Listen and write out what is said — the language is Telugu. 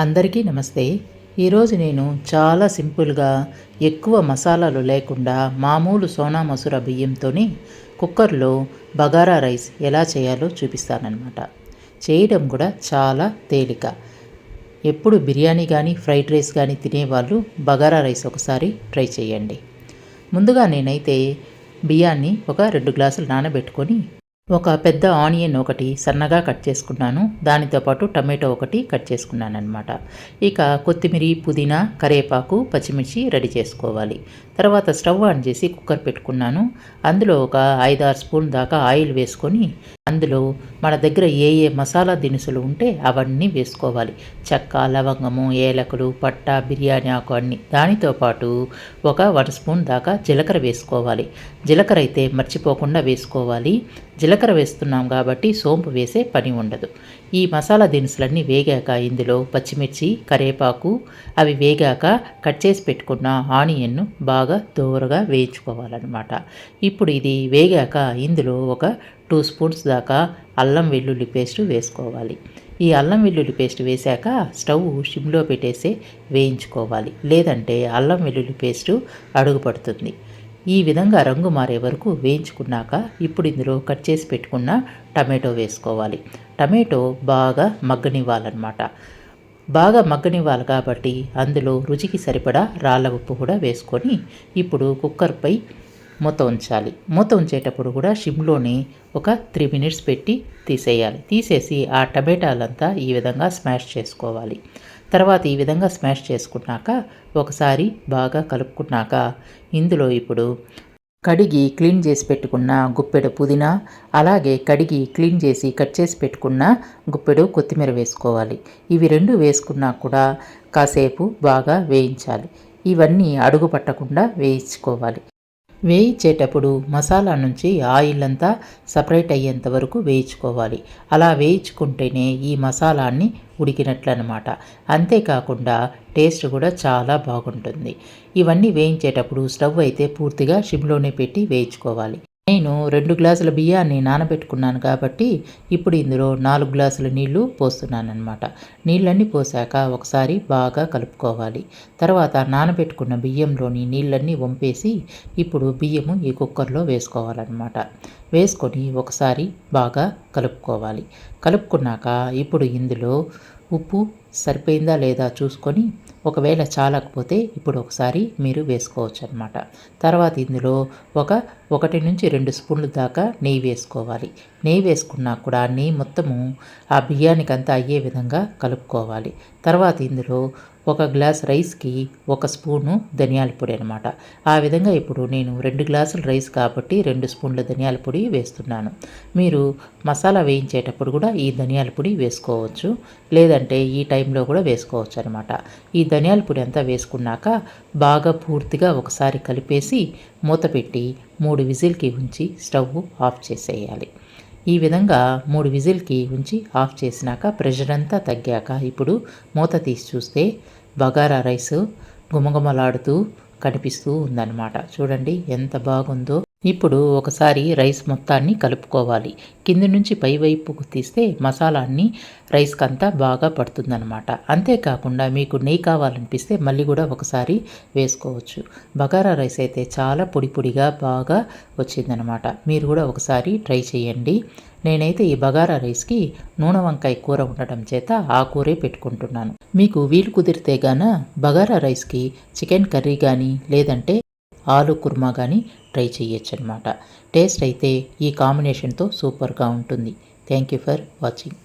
అందరికీ నమస్తే. ఈరోజు నేను చాలా సింపుల్గా ఎక్కువ మసాలాలు లేకుండా మామూలు సోనా మసూర బియ్యంతో కుక్కర్లో బగారా రైస్ ఎలా చేయాలో చూపిస్తానన్నమాట. చేయడం కూడా చాలా తేలిక. ఎప్పుడు బిర్యానీ కానీ ఫ్రైడ్ రైస్ కానీ తినేవాళ్ళు బగారా రైస్ ఒకసారి ట్రై చేయండి. ముందుగా నేనైతే బియ్యాన్ని ఒక రెండు గ్లాసులు నానబెట్టుకొని ఒక పెద్ద ఆనియన్ ఒకటి సన్నగా కట్ చేసుకున్నాను. దానితో పాటు టమాటో ఒకటి కట్ చేసుకున్నాను అనమాట ఇక కొత్తిమీర పుదీనా కరివేపాకు పచ్చిమిర్చి రెడీ చేసుకోవాలి. తర్వాత స్టవ్ ఆన్ చేసి కుక్కర్ పెట్టుకున్నాను. అందులో ఒక ఐదారు స్పూన్ దాకా ఆయిల్ వేసుకొని అందులో మన దగ్గర ఏ ఏ మసాలా దినుసులు ఉంటే అవన్నీ వేసుకోవాలి. చెక్క లవంగము ఏలకులు పట్ట బిర్యానీ ఆకు అన్ని. దానితో పాటు ఒక వన్ స్పూన్ దాకా జీలకర్ర వేసుకోవాలి. జీలకర్ర అయితే మర్చిపోకుండా వేసుకోవాలి. జీలకర్ర వేస్తున్నాం కాబట్టి సోంపు వేసే పని ఉండదు. ఈ మసాలా దినుసులన్నీ వేగాక ఇందులో పచ్చిమిర్చి కరివేపాకు అవి వేగాక కట్ చేసి పెట్టుకున్న ఆనియన్ను బాగా దోరగా వేయించుకోవాలన్నమాట. ఇప్పుడు ఇది వేగాక ఇందులో ఒక టూ స్పూన్స్ దాకా అల్లం వెల్లుల్లి పేస్ట్ వేసుకోవాలి. ఈ అల్లం వెల్లుల్లి పేస్ట్ వేశాక స్టవ్ షిమ్లో పెట్టేసి వేయించుకోవాలి. లేదంటే అల్లం వెల్లుల్లి పేస్టు అడుగుపడుతుంది ఈ విధంగా రంగు మారే వరకు వేయించుకున్నాక ఇప్పుడు ఇందులో కట్ చేసి పెట్టుకున్న టమాటో వేసుకోవాలి. టమాటో బాగా మగ్గనివ్వాలన్నమాట. బాగా మగ్గనివ్వాలి కాబట్టి అందులో రుచికి సరిపడా రాళ్ళ ఉప్పు కూడా వేసుకొని ఇప్పుడు కుక్కర్పై మూత ఉంచాలి. మూత ఉంచేటప్పుడు కూడా షిమ్లోని ఒక త్రీ మినిట్స్ పెట్టి తీసేయాలి. తీసేసి ఆ టమాటాలంతా ఈ విధంగా స్మాష్ చేసుకోవాలి. తర్వాత ఈ విధంగా స్మాష్ చేసుకున్నాక ఒకసారి బాగా కలుపుకున్నాక ఇందులో ఇప్పుడు కడిగి క్లీన్ చేసి పెట్టుకున్న గుప్పెడు పుదీనా అలాగే కడిగి క్లీన్ చేసి కట్ చేసి పెట్టుకున్న గుప్పెడు కొత్తిమీర వేసుకోవాలి. ఇవి రెండు వేసుకున్నా కూడా కాసేపు బాగా వేయించాలి. ఇవన్నీ అడుగు పట్టకుండా వేయించుకోవాలి. వేయించేటప్పుడు మసాలా నుంచి ఆయిల్ అంతా సపరేట్ అయ్యేంత వరకు వేయించుకోవాలి. అలా వేయించుకుంటేనే ఈ మసాలాన్ని ఉడికినట్లనమాట. అంతేకాకుండా టేస్ట్ కూడా చాలా బాగుంటుంది. ఇవన్నీ వేయించేటప్పుడు స్టవ్ అయితే పూర్తిగా షిమ్లోనే పెట్టి వేయించుకోవాలి. నేను రెండు గ్లాసుల బియ్యాన్ని నానబెట్టుకున్నాను కాబట్టి ఇప్పుడు ఇందులో నాలుగు గ్లాసుల నీళ్ళు పోస్తున్నానమాట నీళ్ళన్నీ పోసాక ఒకసారి బాగా కలుపుకోవాలి. తర్వాత నానబెట్టుకున్న బియ్యంలోని నీళ్ళన్నీ వంపేసి ఇప్పుడు బియ్యము ఈ కుక్కర్లో వేసుకోవాలన్నమాట. వేసుకొని ఒకసారి బాగా కలుపుకోవాలి. కలుపుకున్నాక ఇప్పుడు ఇందులో ఉప్పు సరిపోయిందా లేదా చూసుకొని ఒకవేళ చాలకపోతే ఇప్పుడు ఒకసారి మీరు వేసుకోవచ్చు అనమాట తర్వాత ఇందులో ఒక ఒకటి నుంచి రెండు స్పూన్లు దాకా నెయ్యి వేసుకోవాలి. నెయ్యి వేసుకున్నా కూడా నెయ్యి మొత్తము ఆ బియ్యానికి అంతా అయ్యే విధంగా కలుపుకోవాలి. తర్వాత ఇందులో ఒక గ్లాస్ రైస్కి ఒక స్పూను ధనియాల పొడి అనమాట ఆ విధంగా ఇప్పుడు నేను రెండు గ్లాసులు రైస్ కాబట్టి రెండు స్పూన్ల ధనియాల పొడి వేస్తున్నాను. మీరు మసాలా వేయించేటప్పుడు కూడా ఈ ధనియాల పొడి వేసుకోవచ్చు. లేదంటే ఈ టైంలో కూడా వేసుకోవచ్చు అనమాట ఈ ధనియాల పొడి అంతా వేసుకున్నాక బాగా పూర్తిగా ఒకసారి కలిపేసి మూత పెట్టి మూడు విజిల్కి ఉంచి స్టవ్ ఆఫ్ చేసేయాలి. ఈ విధంగా మూడు విజిల్కి ఉంచి ఆఫ్ చేసినాక ప్రెషర్ అంతా తగ్గాక ఇప్పుడు మూత తీసి చూస్తే బగారా రైస్ గుమగుమలాడుతూ కనిపిస్తూ ఉందన్నమాట. చూడండి ఎంత బాగుందో. ఇప్పుడు ఒకసారి రైస్ మొత్తాన్ని కలుపుకోవాలి. కింది నుంచి పై వైపుకు తీస్తే మసాలాన్ని రైస్కి అంతా బాగా పడుతుందనమాట అంతేకాకుండా మీకు నెయ్యి కావాలనిపిస్తే మళ్ళీ కూడా ఒకసారి వేసుకోవచ్చు. బగారా రైస్ అయితే చాలా పొడి పొడిగా బాగా వచ్చిందనమాట మీరు కూడా ఒకసారి ట్రై చేయండి. నేనైతే ఈ బగారా రైస్కి నూనె వంకాయ కూర ఉండటం చేత ఆ కూరే పెట్టుకుంటున్నాను. మీకు వీలు కుదిరితే గాన బగారా రైస్కి చికెన్ కర్రీ కానీ లేదంటే ఆలు కుర్మా కానీ ట్రై చేయొచ్చు అనమాట టేస్ట్ అయితే ఈ కాంబినేషన్తో సూపర్గా ఉంటుంది. Thank you for watching.